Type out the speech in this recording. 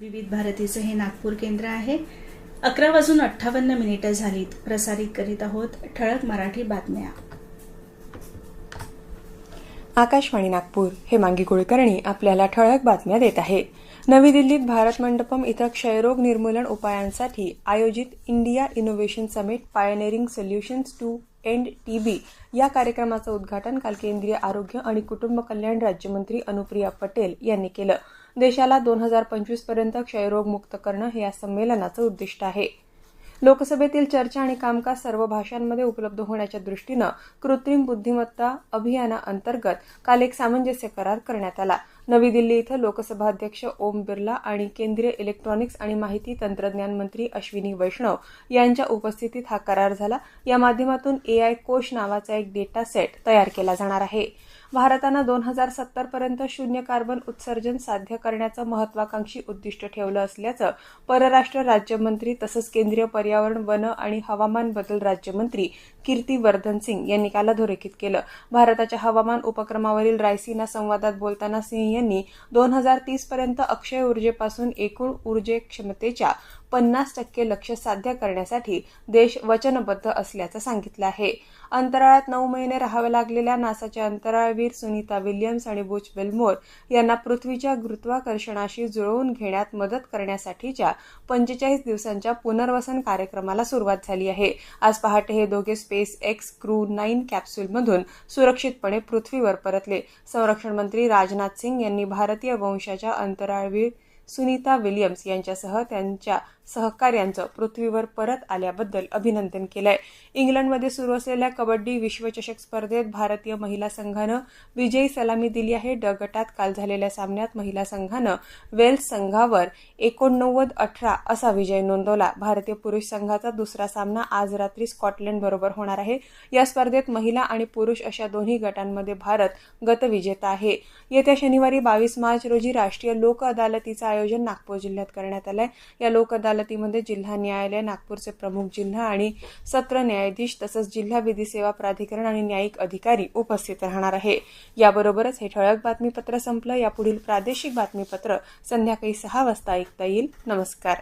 विविध भारतीचं हे नागपूर केंद्र आहे. अकरा वाजून अठ्ठावन्न मिनिटं झालीत. प्रसारित करीत आहोत ठळक मराठी बातम्या. आकाशवाणी नागपूर. हे मांगी कुलकर्णी आपल्याला ठळक बातम्या देत आहे. नवी दिल्लीत भारत मंडपम इथं क्षयरोग निर्मूलन उपायांसाठी आयोजित India innovation summit pioneering solutions to end TB या कार्यक्रमाचं उद्घाटन काल केंद्रीय आरोग्य आणि कुटुंब कल्याण राज्यमंत्री अनुप्रिया पटेल यांनी केलं. देशाला दोन हजार पंचवीसपर्यंत क्षयरोग मुक्त करणं हे या संमेलनाचं उद्दिष्ट आहे. लोकसभेतील चर्चा आणि कामकाज सर्व भाषांमध्ये उपलब्ध होण्याच्या दृष्टीनं कृत्रिम बुद्धिमत्ता अभियानाअंतर्गत काल एक सामंजस्य करार करण्यात आला. नवी दिल्ली इथं लोकसभा अध्यक्ष ओम बिर्ला आणि केंद्रीय इलेक्ट्रॉनिक्स आणि माहिती तंत्रज्ञान मंत्री अश्विनी वैष्णव यांच्या उपस्थितीत हा करार झाला. या माध्यमातून एआय कोश नावाचा एक डेटा सेट तयार केला जाणार आहे. भारतानं दोन हजार सत्तर पर्यंत शून्य कार्बन उत्सर्जन साध्य करण्याचं महत्वाकांक्षी उद्दिष्ट ठेवलं असल्याचं परराष्ट्र राज्यमंत्री तसंच केंद्रीय पर्यावरण वन आणि हवामान बदल राज्यमंत्री कीर्ती वर्धन सिंग यांनी काल अधोरेखित केलं. भारताच्या हवामान उपक्रमावरील रायसीना संवादात बोलताना सिंह यांनी दोन हजार तीस पर्यंत अक्षय ऊर्जेपासून एकूण ऊर्जे क्षमतेच्या पन्नास टक्के लक्ष साध्य करण्यासाठी देश वचनबद्ध असल्याचं सांगितलं आहे. अंतराळात नऊ महिने राहावं लागलेल्या नासाच्या अंतराळवीर सुनीता विल्यम्स आणि बुच वेल्मोर यांना पृथ्वीच्या गुरुत्वाकर्षणाशी जुळवून घेण्यात मदत करण्यासाठीच्या पंचेचाळीस दिवसांच्या पुनर्वसन कार्यक्रमाला सुरुवात झाली आहे. आज पहाटे हे दोघे स्पेस एक्स क्रू नाईन कॅप्सूलमधून सुरक्षितपणे पृथ्वीवर परतले. संरक्षण मंत्री राजनाथ सिंग यांनी भारतीय वंशाच्या अंतराळवीर सुनीता विलियम्स यांच्यासह त्यांच्या सहकार्यांचं पृथ्वीवर परत आल्याबद्दल अभिनंदन केलंय. इंग्लंडमध्ये सुरू असलेल्या कबड्डी विश्वचषक स्पर्धेत भारतीय महिला संघानं विजयी सलामी दिली आहे. ड गटात काल झालेल्या सामन्यात महिला संघानं वेल्स संघावर एकोणनव्वद अठरा असा विजय नोंदवला. भारतीय पुरुष संघाचा दुसरा सामना आज रात्री स्कॉटलंड बरोबर होणार आहे. या स्पर्धेत महिला आणि पुरुष अशा दोन्ही गटांमध्ये भारत गतविजेता आहे. येत्या शनिवारी बावीस मार्च रोजी राष्ट्रीय लोक अदालतीचा आयोजन नागपूर जिल्ह्यात करण्यात आलं आहे या लोक अदालतीमध्ये जिल्हा न्यायालय नागपूरचे प्रमुख जिल्हा आणि सत्र न्यायाधीश तसंच जिल्हा विधी सेवा प्राधिकरण आणि न्यायिक अधिकारी उपस्थित राहणार आहे. याबरोबरच हे ठळक बातमीपत्र संपलं. यापुढील प्रादेशिक बातमीपत्र संध्याकाळी सहा वाजता ऐकता येईल. नमस्कार.